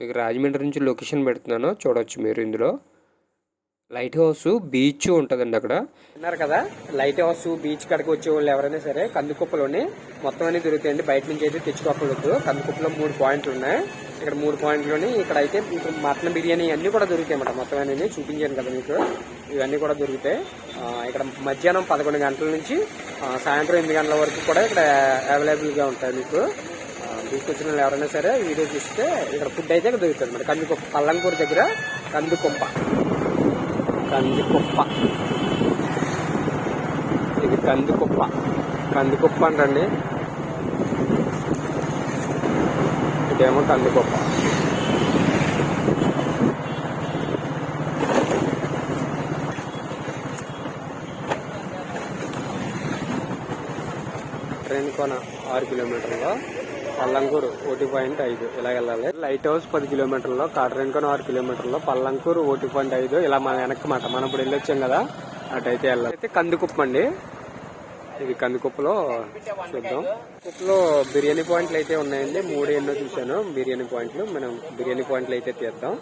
మీకు రాజమండ్రి నుంచి లొకేషన్ పెడుతున్నాను. చూడవచ్చు మీరు ఇందులో. లైట్ హౌస్ బీచ్ ఉంటుందండి అక్కడ. విన్నారు కదా లైట్ హౌస్ బీచ్ కడకు వచ్చే వాళ్ళు ఎవరైనా సరే కందుకుప్పలోని మొత్తం అన్ని దొరుకుతాయండి. బయట నుంచి అయితే తెచ్చుకోకూడదు. కందుకుప్పలో మూడు పాయింట్లు ఉన్నాయి. ఇక్కడ మూడు పాయింట్లోని ఇక్కడ అయితే మీకు మటన్ బిర్యానీ అన్నీ కూడా దొరుకుతాయి అన్నమాట. మొత్తం అనేది చూపించాను కదా మీకు. ఇవన్నీ కూడా దొరుకుతాయి. ఇక్కడ మధ్యాహ్నం పదకొండు గంటల నుంచి సాయంత్రం ఎనిమిది గంటల వరకు కూడా ఇక్కడ అవైలబుల్గా ఉంటాయి మీకు. తీసుకొచ్చిన వాళ్ళు ఎవరైనా సరే వీడియో చూస్తే ఇక్కడ ఫుడ్ అయితే ఇక్కడ దొరుకుతుంది మరి. కందికొప్ప పల్లంకూరు దగ్గర కందికొప్ప కందికొప్ప ఇది కందికొప్ప కందికొప్ప అంటండి. ఇదేమో కందికొప్ప ట్రైన్ కోన ఆరు కిలోమీటర్లో. పల్లంకూరు ఒకటి పాయింట్ ఐదు. ఇలా వెళ్ళాలి? లైట్ హౌస్ పది కిలోమీటర్లో కాటరెంకొని ఆరు కిలోమీటర్లో పల్లంకూరు ఒకటి పాయింట్ ఐదు. ఇలా మన వెనక్కి మాట. మనం ఇప్పుడు వెళ్ళొచ్చాం కదా అటైతే వెళ్ళాలి. అయితే కందికుప్ప అండి. ఇది కందికుప్పలో చూద్దాం. కుప్పలో బిర్యానీ పాయింట్లు అయితే ఉన్నాయండి. మూడు ఎన్నో చూశాను. బిర్యానీ పాయింట్లు. మనం బిర్యానీ పాయింట్లు అయితే తీద్దాం.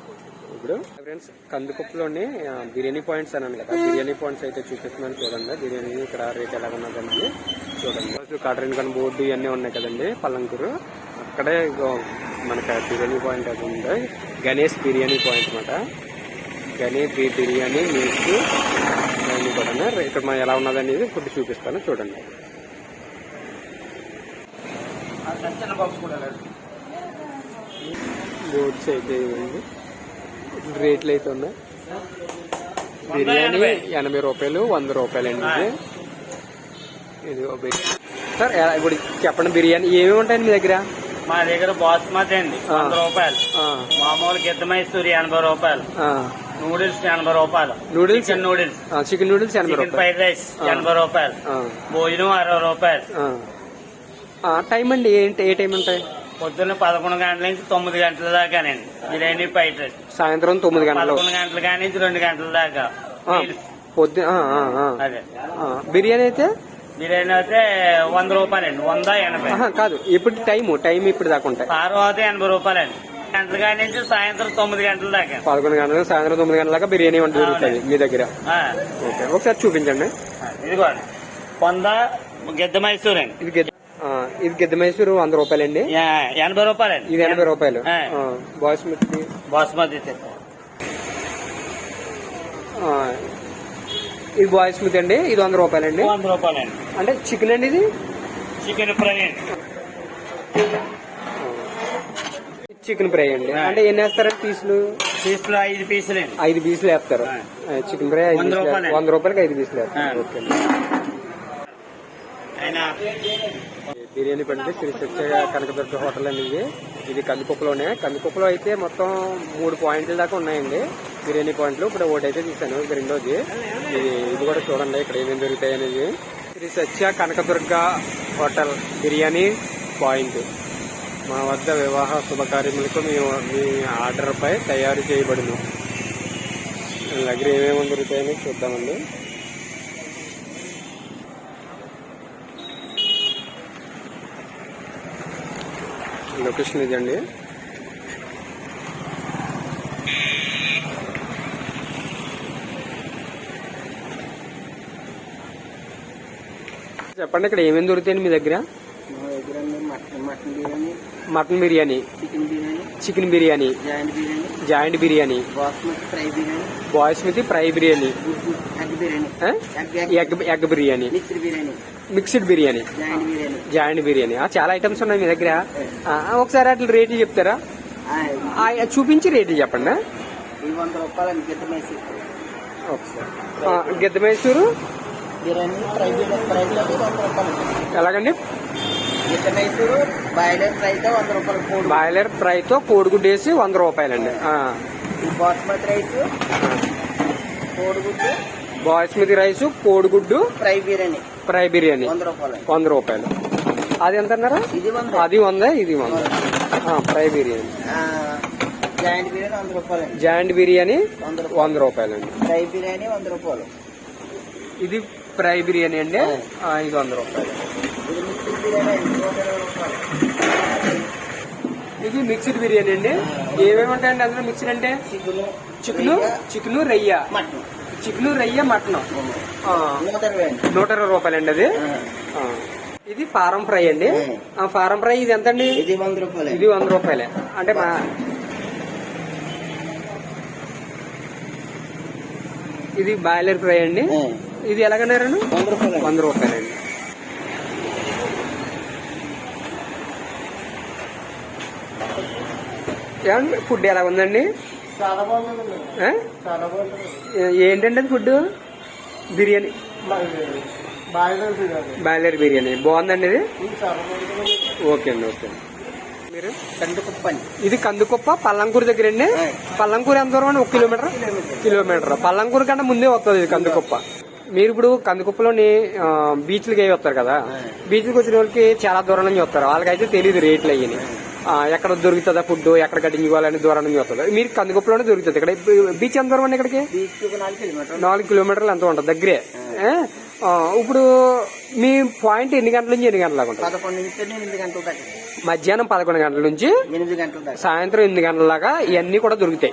ఇప్పుడు ఫ్రెండ్స్ కందికుప్పలోని బిర్యానీ పాయింట్స్ అన్నాను కదా. బిర్యానీ పాయింట్స్ అయితే చూపిస్తున్నాను చూడండి. బిర్యానీ ఇక్కడ రేట్ ఎలా ఉన్నదండి చూడండి. కాటరిన్ కన్ బోర్డు ఇవన్నీ ఉన్నాయి కదండి పల్లంకూరు. అక్కడే మనకి బిర్యానీ పాయింట్ అది ఉంది. గణేష్ బిర్యానీ పాయింట్ అనమాట గణేష్ బిర్యానీ మీల్స్ ఇవన్నీ కూడా ఇక్కడ మనం ఎలా ఉన్నదనేది ఫుడ్ చూపిస్తాను చూడండి. బోర్డ్స్ అయితే ఇవ్వండి. రేట్లు అయితే ఉన్నాయి. బిర్యానీ ఎనభై. రూపాయలు వంద రూపాయలు అండి ఇది సార్ ఇప్పుడు చెప్పండి బిర్యానీ ఏమేమి ఉంటాయండి మీ దగ్గర? మా దగ్గర బాస్మతి అండి. వంద రూపాయలు. మామూలు గిద్ద మైసూరి ఎనభై రూపాయలు. నూడిల్స్ ఎనభై రూపాయలు. Noodles? Chicken noodles. Chicken noodles ఎనభై చికెన్ ఫ్రైడ్ రైస్. ఎనభై రూపాయలు. భోజనం అరవై రూపాయలు. టైం అండి ఏంటి ఏ టైం ఉంటాయి? పొద్దున్న పదకొండు గంటల నుంచి తొమ్మిది గంటల దాకానండి. Biryani fried rice. సాయంత్రం తొమ్మిది గంటలు. పదకొండు గంటల కాడి నుంచి రెండు గంటల దాకా. పొద్దు. అదే. బిర్యానీ అయితే బిర్యానీ అయితే వంద రూపాయలండి వంద ఎనభై. కాదు ఇప్పుడు టైము టైం ఇప్పుడు దాకా ఉంటాయి. తర్వాత ఎనభై రూపాయలండి. గంటల నుంచి సాయంత్రం తొమ్మిది గంటల దాకా. పదకొండు గంటలకు సాయంత్రం తొమ్మిది గంటల దాకా బిర్యానీ వంట దొరుకుతుంది మీ దగ్గర. ఓకే ఒకసారి చూపించండి. ఇదిగోండి. వంద గిద్ద మైసూర్ అండి ఇది గెద్ద ఇది గెద్ద మైసూరు వంద రూపాయలండి. ఎనభై రూపాయలండి. ఇది ఎనభై రూపాయలు. బాస్మతి. బాస్మతి ఇది బాస్మతి అండి ఇది వంద రూపాయలండి. వంద రూపాయలండి. అంటే చికెన్ అండి ఇది? చికెన్ ఫ్రై అండి. చికెన్ ఫ్రై అండి. అంటే ఎన్ని వేస్తారండి పీసులు? పీసులు ఐదు పీసులు ఐదు పీసులు వేస్తారు. చికెన్ ఫ్రై ఐదు వంద పీసులు రూపాయలండి. వంద రూపాయలకి ఐదు పీసులు వేస్తారు. ఓకే. బిర్యానీ పండి శ్రీ సత్య కనకదుర్గ హోటల్ అండి ఇది. ఇది కందికుప్పలోనే కందికుప్పలో అయితే మొత్తం మూడు పాయింట్ల దాకా ఉన్నాయండి. బిర్యానీ పాయింట్లు ఇప్పుడు ఒకటి అయితే చూశాను. ఇది రెండోది. ఇది ఇది కూడా చూడండి ఇక్కడ ఏమేమి దొరుకుతాయి అనేది. Shri Satya Kanakadurga hotel biryani point. మా వద్ద వివాహ శుభకార్యములకు మీ మీ ఆర్డర్పై తయారు చేయబడును. దగ్గర ఏమేమి దొరుకుతాయని చూద్దామండి. లొకేషన్ ఇదండి. చెప్పండి ఇక్కడ ఏమేమి దొరుకుతాయండి మీ దగ్గర? మా దగ్గర mutton mutton biryani. Mutton biryani. Chicken biryani. Chicken biryani. Joint biryani. Joint biryani. Basmati fry biryani. Fry biryani. Egg biryani? Egg egg. Biryani. Mixed biryani. Mixed biryani. Joint biryani. చాలా ఐటమ్స్ ఉన్నాయి మీ దగ్గర. ఒకసారి అట్లా రేట్లు చెప్తారా? చూపించి రేట్లు చెప్పండి. ఈ వంద రూపాయలు గిద్ద మైసూర్. గిద్ద మైసూరు. బిర్యానీ ఫ్రై బిర్యానీ ఫ్రై బిర్యానీ వంద రూపాయలు. ఎలాగండి? గిద్ద మైసూరు బాయిలర్ ఫ్రైతో వంద రూపాయలు బాయిలర్ ఫ్రైతో కోడిగుడ్డు వేసి వంద రూపాయలండి. బాస్మతి రైస్ కోడిగుడ్డు బాస్మతి రైస్ కోడిగుడ్డు ఫ్రై బిర్యానీ. ఫ్రై బిర్యానీ. వంద రూపాయలు. వంద రూపాయలు. అది ఎంత అన్నారా? అది వంద ఇది వంద. ఫ్రై బిర్యానీ. జాయింట్ బిర్యానీ వంద రూపాయలు జాయింట్ బిర్యానీ వంద రూపాయలండి. ఫ్రై బిర్యానీ వంద రూపాయలు. ఇది ఫ్రై బిర్యానీ అండి. ఆ, ఇది వంద రూపాయలు ఇది మిక్స్డ్ బిర్యానీ ఐదు ఇరవై రూపాయలు ఇది మిక్స్డ్ బిర్యానీ అండి. ఏమేమి ఉంటాయండి అందులో మిక్స్డ్ అంటే? చికెన్ చికెన్ రొయ్య మటన్. చికెన్ రొయ్య మటన్. నూట ఇరవై రూపాయలండి అది. ఇది ఫారం ఫ్రై అండి. ఫారం ఫ్రై ఇది ఎంత అండి ఇది వంద రూపాయలు ఇది వంద రూపాయలే. అంటే మా ఇది బాయిలర్ ఫ్రై అండి. ఇది ఎలాగన్నారండి? వంద రూపాయలు వంద రూపాయలండి. ఏమండి ఫుడ్ ఎలా ఉందండి? ఏంటండి అది ఫుడ్ బిర్యానీ. బాయిలర్ బిర్యానీ. బాగుందండి ఇది? ఓకే అండి ఓకే అండి. మీరు ఇది కందుకొప్ప పల్లంకూరు దగ్గర అండి. పల్లంకూరు ఎంత దూరం అండి? ఒక కిలోమీటర్? కిలోమీటర్. పల్లంకూరు కంటే ముందే వస్తుంది ఇది కందుకొప్ప. మీరు ఇప్పుడు కందుకొప్పలోని బీచ్లకి అవి వస్తారు కదా. బీచ్కి వచ్చిన వాళ్ళకి చాలా దూరం నుంచి వస్తారు. వాళ్ళకైతే తెలియదు రేట్లు అయ్యి ఎక్కడ దొరుకుతుందా ఫుడ్ ఎక్కడ కటింగ్ ఇవ్వాలని దూరం నుంచి వస్తుంది మీరు కందుకొప్పలోనే దొరుకుతుంది. ఇక్కడ బీచ్ ఎంత దూరం అండి ఇక్కడికి? నాలుగు కిలోమీటర్ నాలుగు కిలోమీటర్లు ఎంత ఉంటుంది? దగ్గరే. ఇప్పుడు మీ పాయింట్ ఎన్ని గంటల నుంచి ఎన్ని గంటల దాకా ఉంటుంది? పదకొండు నుంచి ఎనిమిది గంటల దాకా. మధ్యాహ్నం పదకొండు గంటల నుంచి ఎనిమిది గంటల దాకా. సాయంత్రం ఎనిమిది గంటల దాకా ఇవన్నీ కూడా దొరుకుతాయి.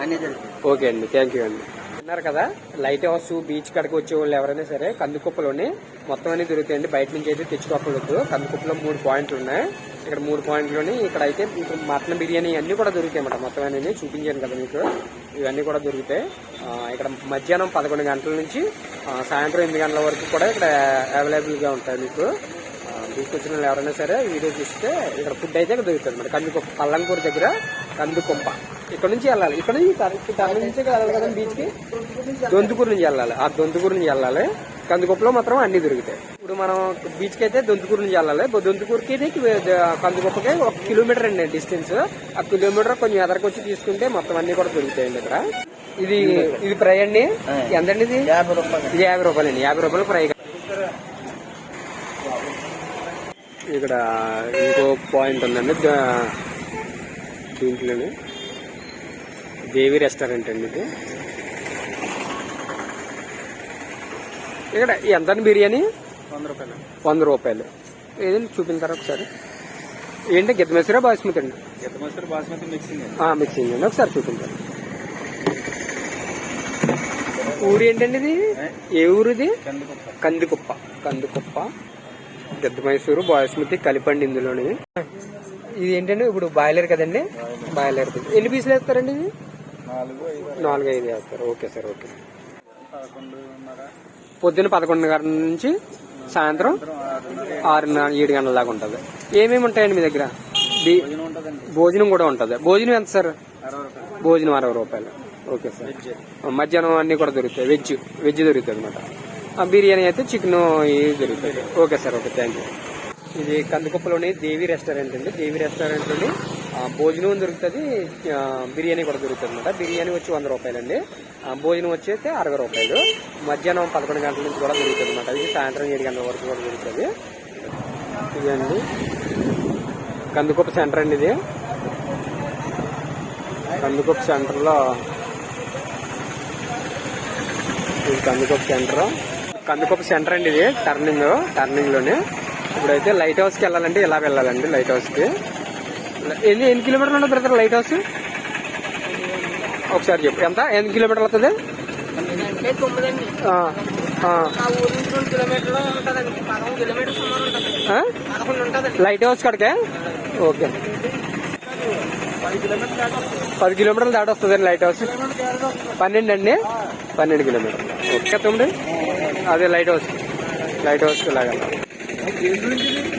ఓకే అండి థ్యాంక్ యూ అండి. విన్నారు కదా లైట్ హౌస్ బీచ్ కడకి వచ్చే వాళ్ళు ఎవరైనా సరే కందుకుప్పలోని మొత్తం అన్ని దొరుకుతాయండి బయట నుంచి అయితే తెచ్చుకోకూడదు. కందుకుప్పలో మూడు పాయింట్లు ఉన్నాయి. ఇక్కడ మూడు పాయింట్లోని ఇక్కడ అయితే మీకు మటన్ బిర్యానీ అన్ని కూడా దొరుకుతాయి అన్నమాట. మొత్తం అన్ని చూపించాను కదా మీకు. ఇవన్నీ కూడా దొరుకుతాయి. ఇక్కడ మధ్యాహ్నం పదకొండు గంటల నుంచి సాయంత్రం ఎనిమిది గంటల వరకు కూడా ఇక్కడ అవైలబుల్గా ఉంటాయి మీకు. బీచ్ వచ్చిన వాళ్ళు ఎవరైనా సరే వీడియో చూస్తే ఇక్కడ ఫుడ్ అయితే ఇక్కడ దొరుకుతుంది మరి. కందుకొప్ప పల్లంకూరు దగ్గర కందుకొంప ఇక్కడ నుంచి వెళ్ళాలి. ఇక్కడ నుంచి తర- తరలి నుంచి వెళ్ళాలి కదా బీచ్కి దొంతుకూరు నుంచి వెళ్ళాలి. ఆ దొంతుకూరు నుంచి వెళ్ళాలి. కందుకొప్పలో మాత్రం అన్ని దొరుకుతాయి. ఇప్పుడు మనం బీచ్కి అయితే దొంతుకూరు నుంచి వెళ్ళాలి దొంతుకూరుకి ఇది కందుకొప్పకి ఒక కిలోమీటర్ అండి డిస్టెన్స్. ఆ కిలోమీటర్ కొంచెం ఎదరికి వచ్చి తీసుకుంటే మొత్తం అన్ని కూడా దొరుకుతాయండి ఇక్కడ ఇది ఇది ఫ్రై అండి. ఎంతండి ఇది యాభై రూపాయలు ఇది యాభై రూపాయలండి. యాభై రూపాయలు ఫ్రై ఇక్కడ ఇంకో పాయింట్ ఉందండి. దీంట్లోనే దేవి రెస్టారెంట్ అండి ఇది. ఇక్కడ ఎంత బిర్యానీ? వంద రూపాయలు. ఏదండి? చూపించారా ఒకసారి. ఏంటి? గిద్దమేశ్వర బాస్మతి అండి. బాస్మతి మిక్సింగ్ అండి. ఒకసారి చూపించండి ఊరు ఏంటండి ఇది? ఏ? ఊరు ఇది కందికుప్ప కందికుప్ప గద్ద మైసూరు బాస్మతి కలిపండి ఇందులోని. ఇది ఏంటంటే ఇప్పుడు బాయిలర్ కదండి? బాయిలర్. ఎన్ని పీసులు వేస్తారండి ఇది? నాలుగు ఐదు. వేస్తారు. Okay sir okay. పదకొండున్నర. పొద్దున్న పదకొండు గంటల నుంచి సాయంత్రం ఆరున్నర ఆరున్నర ఏడు గంటల దాకా ఉంటుంది. ఏమేమి ఉంటాయండి మీ దగ్గర? భోజనం కూడా ఉంటుంది. భోజనం ఎంత సార్? భోజనం అరవై రూపాయలు. Okay sir. మధ్యాహ్నం అన్ని కూడా దొరుకుతాయి. వెజ్ వెజ్ దొరుకుతుంది అనమాట బిర్యానీ అయితే చికెన్ ఇవి దొరుకుతాయి. Okay sir okay. Thank you ఇది కందుకుప్పలోని దేవి రెస్టారెంట్ అండి. దేవి రెస్టారెంట్లోని ఆ, భోజనం దొరుకుతుంది బిర్యానీ కూడా దొరుకుతుంది అనమాట బిర్యానీ వచ్చి వంద రూపాయలండి. భోజనం వచ్చి అరవై రూపాయలు. మధ్యాహ్నం పదకొండు గంటల నుంచి కూడా దొరుకుతుంది అనమాట ఇది సాయంత్రం ఏడు గంటల వరకు కూడా దొరుకుతుంది. ఇదండి కందుకొప్ప సెంటర్ అండి ఇది. కందుకొప్ప సెంటర్లో ఇది కందుకొప్ప సెంటర్. కందుకొప్ప సెంటర్ అండి ఇది టర్నింగ్ టర్నింగ్లోనే. ఇప్పుడైతే లైట్ హౌస్కి వెళ్ళాలంటే ఇలా వెళ్ళాలండి లైట్ హౌస్కి. ఎన్ని ఎన్ని కిలోమీటర్లు ఉంటుంది బ్రదర్ లైట్ హౌస్? ఒకసారి చెప్పు. ఎంత? ఎన్ని కిలోమీటర్లు అవుతుంది తొమ్మిది అండి లైట్ హౌస్ కాడికే? ఓకే. పది కిలోమీటర్లు దాటి వస్తుందండి లైట్ హౌస్. పన్నెండు అండి పన్నెండు కిలోమీటర్లు. ఓకే తమ్ముడు అదే లైట్ హౌస్. లైట్ హౌస్కి ఇలాగ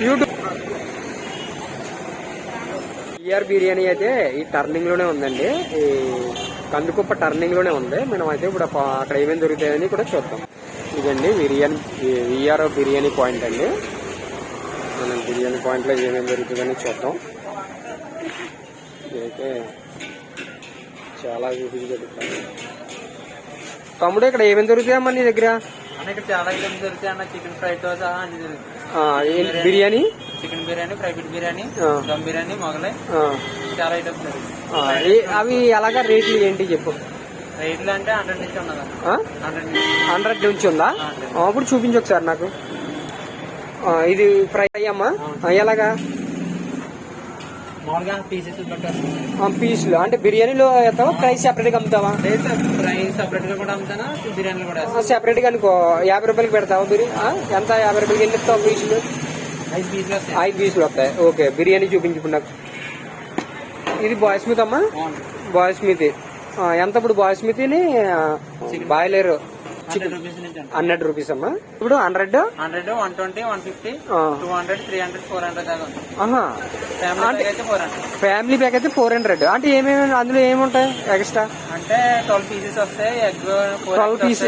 యూట్యూబ్ ఈఆర్ బిర్యానీ అయితే ఈ టర్నింగ్లోనే ఉందండి. ఈ కందుకుప్ప టర్నింగ్లోనే ఉంది. మనం అయితే ఇప్పుడు అక్కడ ఏమేమి దొరుకుతాయని కూడా చూద్దాం. ఇదండి బిర్యానీ ఈఆర్ బిర్యానీ పాయింట్ అండి. మనం బిర్యానీ పాయింట్లో ఏమేమి దొరుకుతుందని చూద్దాం. ఇదైతే చాలా చూపించి దొరుకుతాయి. తమ్ముడు ఇక్కడ ఏమేమి దొరుకుతాయమ్మా నీ దగ్గర? ఇక్కడ చాలా ఐటమ్స్ దొరుకుతాయి అన్న చికెన్ ఫ్రై సహా అన్ని దొరుకుతాయి. Biryani? Chicken biryani fry bit biryani. Dum biryani Mughlai. చాలా ఐటమ్స్ అవి ఎలాగా రేట్లు ఏంటి చెప్పు. రేట్లు అంటే హండ్రెడ్ నుంచి ఉన్నదన్న ఆ? హండ్రెడ్ నుంచి ఉందా? అప్పుడు చూపించు ఒకసారి నాకు. ఇది ఫ్రై అమ్మా ఆ, ఎలాగా? మామూలుగా పీసెస్ పీసులు. అంటే బిర్యానీలో వేస్తావా? ఫ్రై సెపరేట్గా అమ్ముతావా ఫ్రై సపరేట్గా కూడా అమ్ముతాను? బిర్యానీలు కూడా సెపరేట్గా అనుకో. యాభై రూపాయలకి పెడతావా బిర్యానీ ఎంత? యాభై రూపాయలకి ఎన్ని ఇస్తావు పీసులు? ఐదు పీసులు వస్తాయి. ఓకే బిర్యానీ చూపించు నాకు ఇది బాయ్స్మిత్ అమ్మా. బాయ్స్మితి ఎంత ఇప్పుడు బాయ్స్మితిని బాయిలర్. హండ్రెడ్ రూపీస్ అమ్మా? ఇప్పుడు hundred? Hundred one twenty one fifty two hundred three hundred four hundred family pack అయితే ఫోర్ హండ్రెడ్. అంటే ఏమేమి అందులో ఏముంటాయి ఎక్స్ట్రా? అంటే ట్వెల్వ్ పీసెస్ వస్తాయి ఎగ్ ట్వెల్వ్ పీస్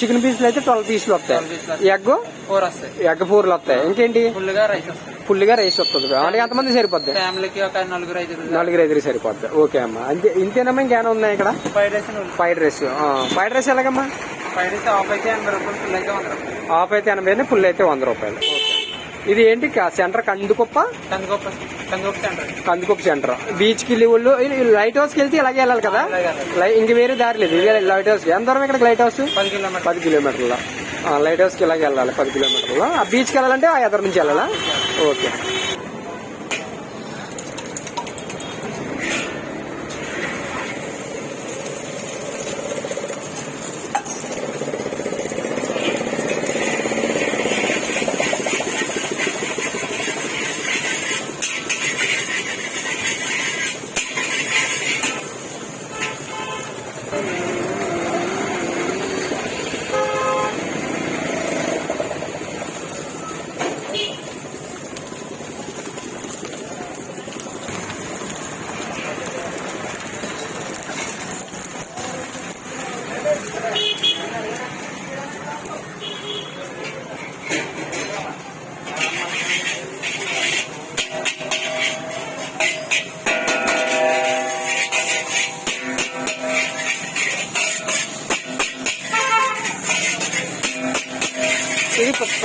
చికెన్ పీసులు అయితే ట్వెల్వ్ పీసులు వస్తాయి. 12 పీసులు వస్తాయి. ఎగ్? ఫోర్ వస్తాయి. ఎగ్ ఫోర్లు వస్తాయి. ఇంకేంటి? ఫుల్గా రైస్ వస్తాయి. ఫుల్గా రైస్ వస్తుంది. అంటే ఎంతమంది సరిపోద్ది? ఫ్యామిలీకి ఒక నలుగురు ఐదు నలుగురు ఐదుగురు సరిపోద్ది. ఓకే అమ్మా. అంతే ఇంతేనమ్మా ఇంకేమైనా ఉన్నాయి ఇక్కడ? Fried rice fried rice. Fried rice ఎలాగమ్మా? Rice half అయితే ఎనభై రూపాయలు ఫుల్ అయితే వంద రూపాయలు. ఆఫ్ అయితే ఎనభై ఫుల్ అయితే వంద రూపాయలు. ఇది ఏంటి? Center Kandukoppa? Kandigoppa center. Kandukoppa center. బీచ్కి ఊళ్ళు లైట్ హౌస్కి వెళ్తే ఇలాగే వెళ్ళాలి కదా? ఇంక వేరే దారి లేదు. ఇదే లైట్ హౌస్ ఎంత దూరం ఇక్కడ లైట్ హౌస్ పది కిలోమీటర్ పది కిలోమీటర్ల? లైట్ హౌస్కి ఇలాగే వెళ్ళాలి పది కిలోమీటర్లు? ఆ బీచ్కి వెళ్ళాలంటే ఆ ఎదరు నుంచి వెళ్ళాలా? ఓకే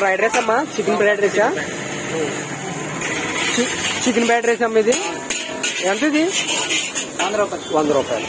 ఫ్రైడ్ రైస్ అమ్మా? చికెన్ ఫ్రైడ్ రైసా చికెన్ ఫ్రైడ్ రైస్ అమ్మ ఇది? ఎంత ఇది? వంద రూపాయలు. వంద రూపాయలు.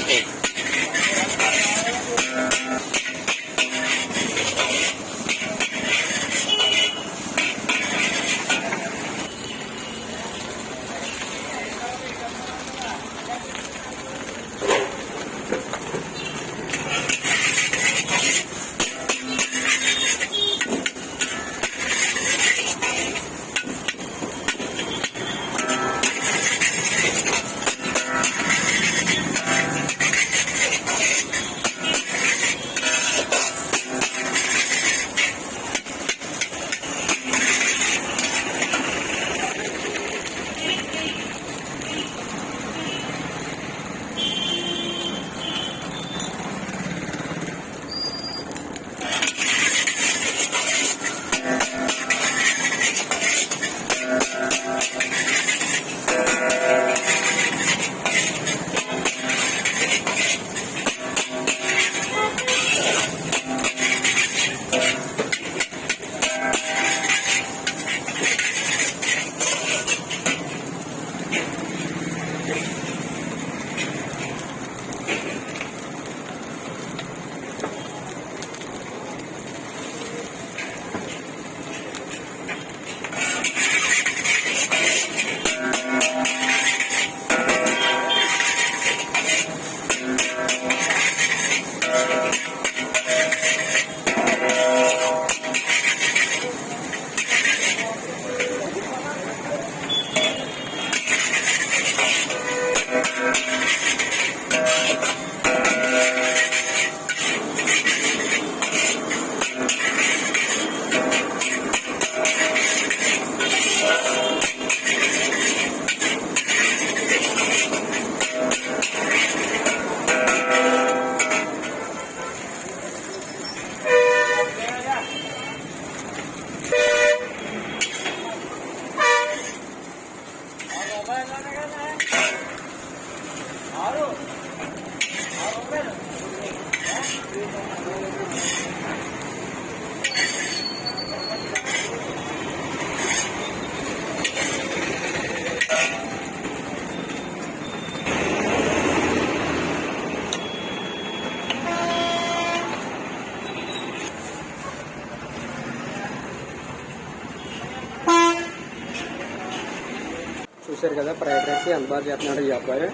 చూశారు కదా ఫ్రైడ్ రైస్ ఎంత బాగా చేస్తున్నాడు ఈ అబ్బాయి.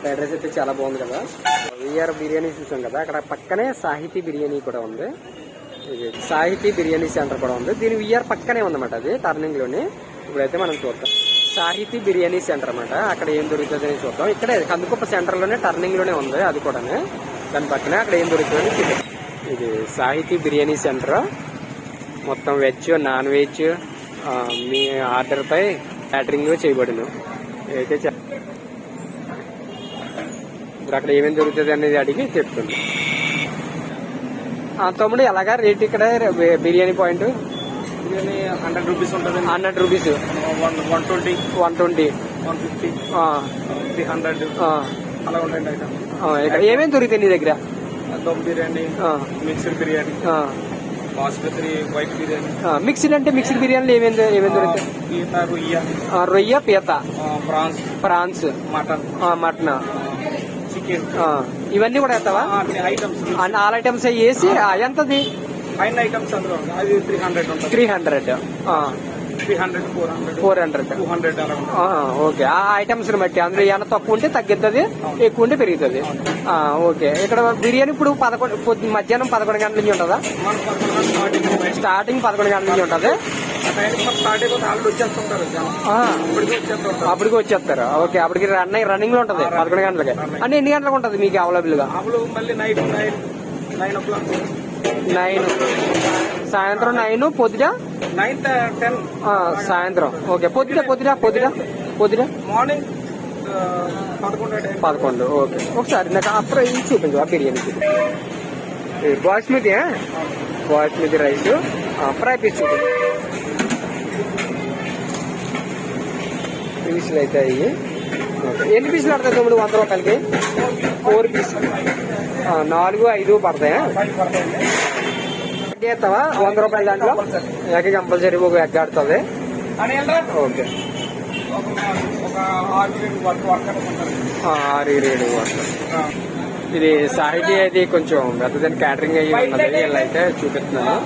ఫ్రైడ్ రైస్ అయితే చాలా బాగుంది కదా. విఆర్ బిర్యానీ చూసాం కదా అక్కడ పక్కనే సాహితీ బిర్యానీ కూడా ఉంది. ఇది సాహితీ బిర్యానీ సెంటర్ కూడా ఉంది. దీని విఆర్ పక్కనే ఉందన్నమాట అది టర్నింగ్లోనే. ఇప్పుడైతే మనం చూద్దాం. సాహితీ బిర్యానీ సెంటర్ అనమాట అక్కడ ఏం దొరుకుతుంది అని చూద్దాం. ఇక్కడే కందుకుప్ప సెంటర్లోనే టర్నింగ్లోనే టర్నింగ్లోనే ఉంది అది కూడానే. దాని పక్కనే అక్కడ ఏం దొరుకుతుందని చూద్దాం. ఇది సాహితీ బిర్యానీ సెంటర్. మొత్తం వెజ్ నాన్ వెజ్ మీ ఆర్డర్పై క్యాటరింగ్ చేయబడును. అయితే ఇప్పుడు అక్కడ ఏమేమి దొరుకుతుంది అనేది అడిగి చెప్తుంది ఆ, తమ్ముడు ఎలాగా రేట్ ఇక్కడ? Biryani point? Biryani hundred rupees ఉంటుంది. Hundred rupees. One one twenty. One twenty. One fifty. Three hundred. అలా ఉంటాయండి ఇక్కడ ఏమేమి దొరుకుతాయి నీ దగ్గర? దమ్ బిర్యానీ ఆ, మిక్స్డ్ బిర్యానీ. ఆ, బాస్మతి వైట్ బిర్యానీ. మిక్స్డ్ అంటే మిక్స్డ్ బిర్యానీలు ఏమేమి ఏమేమి దొరుకుతాయి? పీత రొయ్య. రొయ్య పీత. Prawns. Prawns. Mutton. Mutton. Chicken. ఇవన్నీ కూడా వేస్తావా? ఐటమ్స్. ఆల్ ఐటమ్స్ వేసి ఎంతది? ఫైన్ ఐటమ్స్ అందులో. అది three hundred three hundred four hundred okay. ఆ ఐటమ్స్ బట్టి అందులో ఏమైనా తక్కువ ఉంటే తగ్గుతుంది ఎక్కువ ఉంటే పెరుగుతుంది. ఓకే. ఇక్కడ బిర్యానీ ఇప్పుడు పదకొండు మధ్యాహ్నం పదకొండు గంటల నుంచి ఉంటుందా? స్టార్టింగ్ పదకొండు గంటల నుంచి ఉంటుంది. అప్పటికి వచ్చేస్తారు. ఓకే అప్పటికి రన్నింగ్ రన్నింగ్లో ఉంటది. పదకొండు గంటలకి. అంటే ఎన్ని గంటలకు ఉంటది మీకు అవైలబుల్గా? నైన్ సాయంత్రం నైన్ పొద్దుట? Nine ten. సాయంత్రం. ఓకే పొద్దుట పొద్దుట. పొద్దుట పొద్దుట? మార్నింగ్ పదకొండు ఓకే. ఒకసారి నాకు అప్పుడు ఇది చూపించు ఆ బిర్యానీ చూపించు. Basmati? Basmati rice fry piece చూపించు. పీసులు అయితే అయ్యి. ఓకే. ఎన్ని పీసులు పడతాయి తమ్ముడు వంద రూపాయలకి? Four piece. నాలుగు ఐదు పడతాయా? ఎగ్ వేస్తావా వంద రూపాయల దాంట్లో? ఎగ్ కంపల్సరీ ఒక ఎగ్ ఆడుతుంది ఓకే. ఆరు ఏడు ఇది సాహితీ అయితే కొంచెం పెద్దదని క్యాటరింగ్ అయ్యి ఉన్నది. వీళ్ళైతే చూపిస్తున్నాను.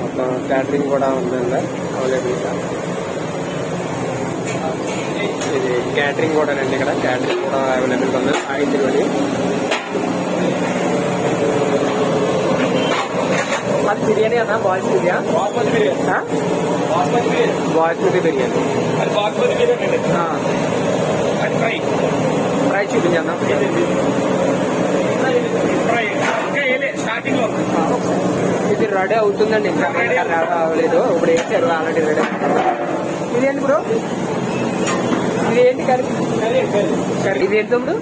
మొత్తం క్యాటరింగ్ కూడా ఉందండి. అవైలబుల్ ఇది క్యాటరింగ్ కూడా అండి ఇక్కడ క్యాటరింగ్ కూడా అవైలబుల్ ఉంది సాహితీలోని అది బిర్యానీ అన్న బాయ్స్ బిర్యానీ బాస్మతి బిర్యానీ ఆ? బాస్మతి బిర్యానీ బాస్మతి బిర్యానీ అది బాస్మతి బిర్యానీ అండి ఆ, అది ఫ్రై ఫ్రై చూపించన్నా ఫ్రై ఇంకా ఏలే స్టార్టింగ్లో ఇది రెడీ అవుతుందండి ఇంకా ఇంకా రెడీ అవ్వలేదు ఇప్పుడు వేసారు ఆల్రెడీ రెడీ ఇదేంటి బ్రో ఇది ఏంటి కర్రీ? కర్రీ ఇది ఏంటి తమ్ముడు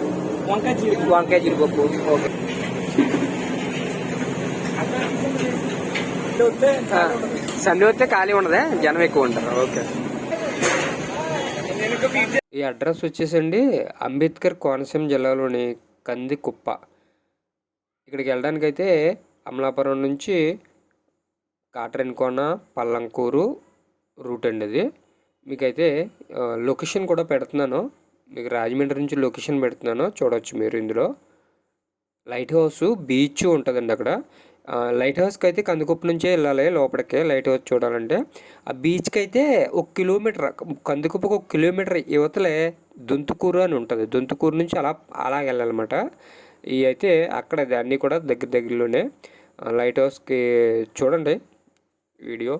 వంకాయ చీర వంకాయ జీడిపప్పు. ఓకే. సండే వస్తే ఖాళీ ఉండదా? జనం ఎక్కువ ఉంటారు. ఓకే. ఈ అడ్రస్ వచ్చేసండి అంబేద్కర్ కోనసీమ జిల్లాలోని కందికుప్ప. ఇక్కడికి వెళ్ళడానికి అయితే అమలాపురం నుంచి కాటరెన్కోన పల్లంకూరు రూట్ అండి అది. మీకైతే లొకేషన్ కూడా పెడుతున్నాను. మీకు రాజమండ్రి నుంచి లొకేషన్ పెడుతున్నాను. చూడవచ్చు మీరు ఇందులో. లైట్ హౌస్ బీచ్ ఉంటుందండి అక్కడ. లైట్ హౌస్కి అయితే కందికుప్ప నుంచే వెళ్ళాలి లోపలికి లైట్ హౌస్ చూడాలంటే. ఆ బీచ్కి అయితే ఒక కిలోమీటర్ కందికుప్పకు ఒక కిలోమీటర్ యువతలే దొంతుకూరు అని ఉంటుంది. దొంతుకూరు నుంచి అలా అలా వెళ్ళాలన్నమాట. ఇవి అయితే అక్కడ అన్నీ కూడా దగ్గర దగ్గరలోనే లైట్ హౌస్కి చూడండి వీడియో.